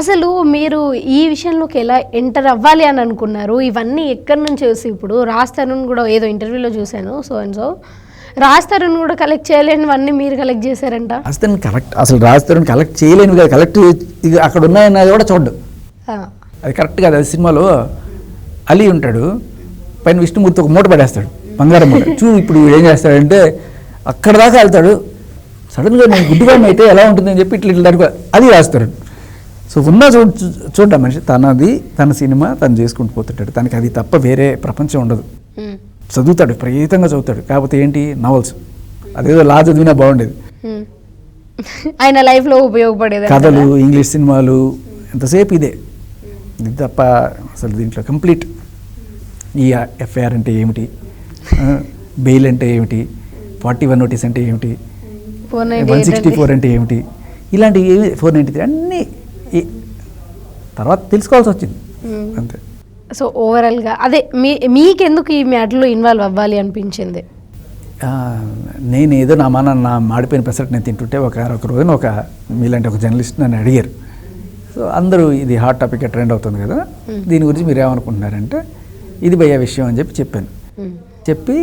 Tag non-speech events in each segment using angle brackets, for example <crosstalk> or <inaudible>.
అసలు మీరు ఈ విషయంలోకి ఎలా ఎంటర్ అవ్వాలి అని అనుకున్నారు? ఇవన్నీ ఎక్కడి నుంచి వచ్చి ఇప్పుడు? తరుణ్ కూడా ఏదో ఇంటర్వ్యూలో చూశాను so and so. Raj Tarun కూడా కలెక్ట్ చేయలేనివన్నీ మీరు కలెక్ట్ చేశారంట? అతను కలెక్ట్ అసలు రాజధాని కలెక్ట్ చేయలేను కదా. కలెక్ట్ అక్కడ ఉన్నాయన్నది కూడా చూడ్డు. అది కరెక్ట్ కాదు. అది సినిమాలో అలీ ఉంటాడు పైన విష్ణుమూర్తి ఒక మూట పడేస్తాడు బంగారం మూట. చూ ఇప్పుడు ఏం చేస్తాడంటే అక్కడ దాకా వెళ్తాడు. సడన్గా నేను గుడ్డివాడిని అయితే ఎలా ఉంటుందని చెప్పి ఇట్లా ఇట్లా అది రాస్తాడు సో ఉన్న చూ చూడ్డా మనిషి. తనది తన సినిమా తను చేసుకుంటూ పోతుంటాడు. తనకి అది తప్ప వేరే ప్రపంచం ఉండదు. చదువుతాడు విపరీతంగా చదువుతాడు. కాకపోతే ఏంటి? నవల్స్. అదేదో లా చదివినా బాగుండేది. ఆయన లైఫ్లో ఉపయోగపడేది కథలు ఇంగ్లీష్ సినిమాలు ఎంతసేపు ఇదే. ఇది తప్ప అసలు దీంట్లో కంప్లీట్. ఈ ఎఫ్ఐఆర్ అంటే ఏమిటి? బెయిల్ అంటే ఏమిటి? ఫార్టీ వన్ నోటీస్ అంటే ఏమిటి? వన్ సిక్స్టీ ఫోర్ అంటే. ఏమిటి? ఇలాంటి ఏమి ఫోర్ నైంటీ త్రీ అన్నీ తర్వాత తెలుసుకోవాల్సి వచ్చింది. అంతే. సో ఓవరాల్గా అదే మీ మీకెందుకు ఈ మ్యాటర్లో ఇన్వాల్వ్ అవ్వాలి అనిపించింది? నేను ఏదో నా మన నా మాడిపోయిన పెసరట్ నేను తింటుంటే ఒక ఒక రోజున ఒక మీలాంటి ఒక జర్నలిస్ట్ నన్ను అడిగారు. సో అందరూ ఇది హాట్ టాపిక్ ట్రెండ్ అవుతుంది కదా దీని గురించి మీరు ఏమనుకుంటున్నారంటే ఇది భయ్య విషయం అని చెప్పి చెప్పాను. చెప్పి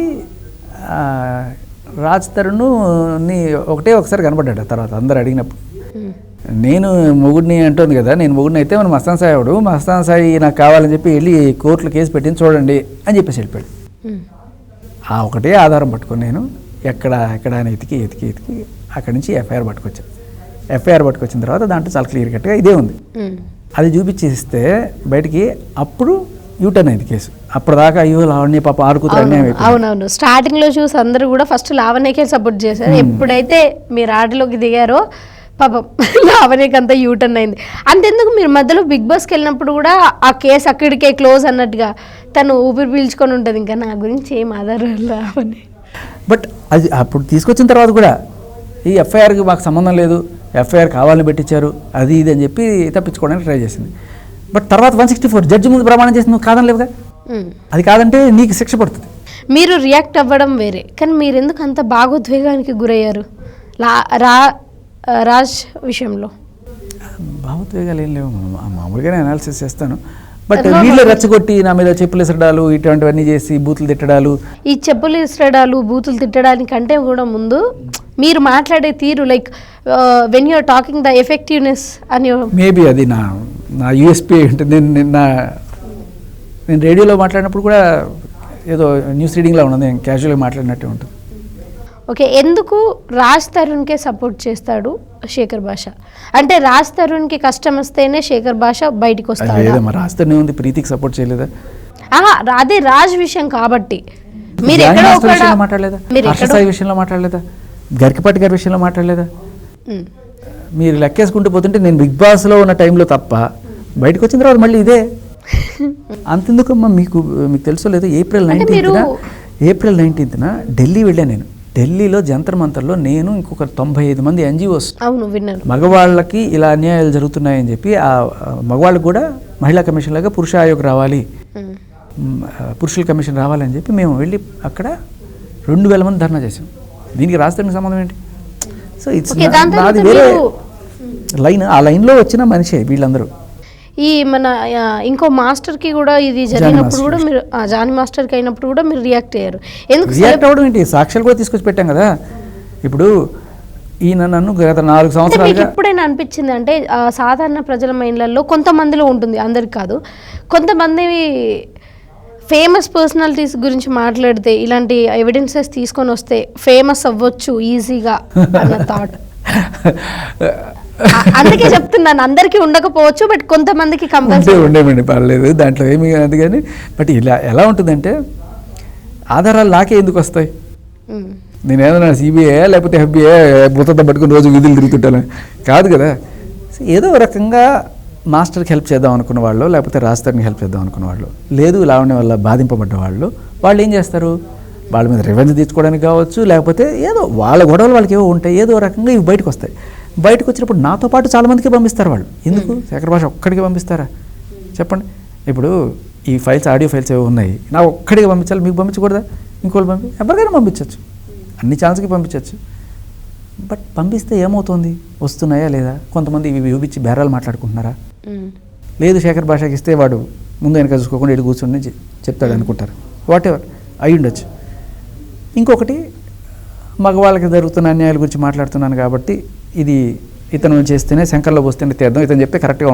రాజ్ తరుణ్ని ఒకటే ఒకసారి కనపడ్డాడు ఆ తర్వాత అందరు అడిగినప్పుడు. నేను మొగుడిని అంటుంది కదా నేను మొగుడిని అయితే మన మస్తాన్ సాయి అవడు మస్తాన్ సాయి నాకు కావాలని చెప్పి వెళ్ళి కోర్టులో కేసు పెట్టింది చూడండి అని చెప్పేసి వెళ్ళిపోయాడు. ఆ ఒకటే ఆధారం పట్టుకొని నేను ఎక్కడ ఎక్కడ అని ఎతికి ఎతికి ఎతికి అక్కడి నుంచి ఎఫ్ఐఆర్ పట్టుకొచ్చాను ఎఫ్ఐఆర్ పట్టుకొచ్చిన తర్వాత దాంట్లో చాలా క్లియర్ కట్గా ఇదే ఉంది. అది చూపించేస్తే బయటికి అప్పుడు యూటర్న్ అయింది కేసు. అప్పటిదాకా అయ్యో లావణ్య పాప ఆడుకుతురు అన్యాయం అవునవును. స్టార్టింగ్లో చూసి అందరూ కూడా ఫస్ట్ లావణ్యకే సపోర్ట్ చేశారు. ఎప్పుడైతే మీరు ఆటలోకి దిగారో పాపం <laughs> లావణ్యకి అంతా యూటర్న్ అయింది. అంతెందుకు మీరు మధ్యలో బిగ్ బాస్కి వెళ్ళినప్పుడు కూడా ఆ కేసు అక్కడికే క్లోజ్ అన్నట్టుగా తను ఊపిరి పీల్చుకొని ఉంటుంది. ఇంకా నా గురించి ఏం ఆధారాలు లావణ్య? బట్ అది అప్పుడు తీసుకొచ్చిన తర్వాత కూడా ఈ ఎఫ్ఐఆర్కి మాకు సంబంధం లేదు. ఎఫ్ఐఆర్ కావాలని పెట్టించారు. అది ఇది అని చెప్పి తప్పించుకోవడానికి ట్రై చేసింది. బట్ తర్వాత వన్ సిక్స్టీ ఫోర్ జడ్జి ముందు ప్రమాణం చేసి నువ్వు కాదని లేవుగా. అది కాదంటే నీకు శిక్ష పడుతుంది. మీరు రియాక్ట్ అవ్వడం వేరే. కానీ మీరు ఎందుకు అంత భాగోద్వేగానికి గురయ్యారు? లా రా రాజ్ విషయంలో? భావోద్వేగాలు ఏం లేవు. మామూలుగానే అనాలిసిస్ చేస్తాను. బట్ వీళ్ళు రెచ్చగొట్టి నా మీద చెప్పులు ఇసరడాలు ఇటువంటివన్నీ చేసి బూతులు తిట్టడాలు. ఈ చెప్పులు ఇసరడాలు బూతులు తిట్టడానికంటే కూడా ముందు మీరు మాట్లాడే తీరు like when you're talking the effectiveness అని మేబీ అది నా నా యూఎస్పీ ఉంటుంది నేను నిన్న నేను రేడియోలో మాట్లాడినప్పుడు కూడా ఏదో న్యూస్ రీడింగ్లో ఉన్నది నేను క్యాజువల్గా మాట్లాడినట్టే ఉంటుంది. ఓకే ఎందుకు రాజ్ తరుణ్కే సపోర్ట్ చేస్తాడు శేఖర్ భాష అంటే రాజ్ తరుణ్కి కష్టం వస్తేనే శేఖర్ భాష బయటికి వస్తాడు? లేదమ్మా రాస్తూనే ఉంది ప్రీతికి సపోర్ట్ చేయలేదా? అదే రాజ్ విషయం కాబట్టి. మీరు ఎక్కడో మాట్లాడలేదా? మీరు విషయంలో మాట్లాడలేదా? గరికపాటి గారి విషయంలో మాట్లాడలేదా. మీరు లెక్కేసుకుంటూ పోతుంటే నేను బిగ్ బాస్లో ఉన్న టైంలో తప్ప బయటకు వచ్చిన తర్వాత మళ్ళీ ఇదే. అంతెందుకమ్మా మీకు మీకు తెలుసో లేదో ఏప్రిల్ నైన్టీన్త్న ఏప్రిల్ నైన్టీన్త్న ఢిల్లీ వెళ్ళాను నేను. ఢిల్లీలో జంతర్ మంతర్లో నేను ఇంకొక తొంభై ఐదు మంది ఎన్జిఓస్. అవును విన్నాను మగవాళ్ళకి ఇలా అన్యాయాలు జరుగుతున్నాయని చెప్పి ఆ మగవాళ్ళకి కూడా మహిళా కమిషన్ లాగా పురుష ఆయోగ్ రావాలి. పురుషుల కమిషన్ రావాలని చెప్పి మేము వెళ్ళి అక్కడ రెండు వేల మంది ధర్నా చేసాం దీనికి రాష్ట్రానికి సంబంధం ఏంటి? సో ఇట్స్ నాది వేరే లైన్. ఆ లైన్లో వచ్చిన మనిషే వీళ్ళందరూ. ఈ మన ఇంకో మాస్టర్కి కూడా ఇది జరిగినప్పుడు కూడా మీరు జానీ మాస్టర్కి అయినప్పుడు కూడా మీరు రియాక్ట్ అయ్యారు. ఎందుకు రియాక్ట్ అవ్వడం ఏంటి? సాక్ష్యాలు కూడా తీసుకొచ్చి పెట్టాం కదా. ఇప్పుడు ఈయన నన్ను గత నాలుగు సంవత్సరాలుగా ఎప్పుడైనా అనిపించింది అంటే సాధారణ ప్రజల మైండ్లలో కొంతమందిలో ఉంటుంది అందరికి కాదు. కొంతమంది ఫేమస్ పర్సనాలిటీస్ గురించి మాట్లాడితే ఇలాంటి ఎవిడెన్సెస్ తీసుకొని వస్తే ఫేమస్ అవ్వచ్చు ఈజీగా అన్న <laughs> థాట్. అందుకే చెప్తున్నాను అందరికీ ఉండకపోవచ్చు బట్ కొంతమందికి కంపల్సరీ ఉండేమండి పర్లేదు దాంట్లో ఏమి కాదు కానీ బట్ ఇలా ఎలా ఉంటుందంటే ఆధారాలు నాకే ఎందుకు వస్తాయి? నేను ఏదైనా సిబిఐ లేకపోతే ఎఫ్బిఐ భూతతో పట్టుకుని రోజు వీధులు తిరుగుతుంటాను? కాదు కదా. ఏదో రకంగా మాస్టర్కి హెల్ప్ చేద్దాం అనుకున్న వాళ్ళు లేకపోతే రాస్తానికి హెల్ప్ చేద్దాం అనుకున్న వాళ్ళు లేదు లావణ్య వల్ల బాధింపబడ్డ వాళ్ళు వాళ్ళు ఏం చేస్తారు? వాళ్ళ మీద రివెంజ్ తీర్చుకోవడానికి కావచ్చు లేకపోతే ఏదో వాళ్ళ గొడవలు వాళ్ళకి ఏవో ఉంటాయి ఏదో రకంగా ఇవి బయటకు వస్తాయి. బయటకు వచ్చినప్పుడు నాతో పాటు చాలా మందికి పంపిస్తారు వాళ్ళు. ఎందుకు? శేఖర్ భాష ఒక్కడికి పంపిస్తారా? చెప్పండి. ఇప్పుడు ఈ ఫైల్స్ ఆడియో ఫైల్స్ ఏవో ఉన్నాయి. నాకు ఒక్కడికి పంపించాలి మీకు పంపించకూడదా? ఇంకోళ్ళు పంపి ఎవరికైనా పంపించవచ్చు అన్ని ఛాన్స్కి పంపించవచ్చు బట్ పంపిస్తే ఏమవుతుంది? వస్తున్నాయా లేదా? కొంతమంది ఇవి చూపించి బేరాలు మాట్లాడుకుంటున్నారా. లేదు శేఖర్ భాషకి ఇస్తే వాడు ముందు వెనక చూసుకోకుండా ఇటు కూర్చుని చెప్తాడు అనుకుంటారు. వాట్ ఎవర్ అయి ఉండొచ్చు. ఇంకొకటి మగవాళ్ళకి జరుగుతున్న అన్యాయాల గురించి మాట్లాడుతున్నాను కాబట్టి ఇది ఇతను చేస్తేనే శంకర్లో పోస్తేనే తీర్థం. ఇతను చెప్పి కరెక్ట్గా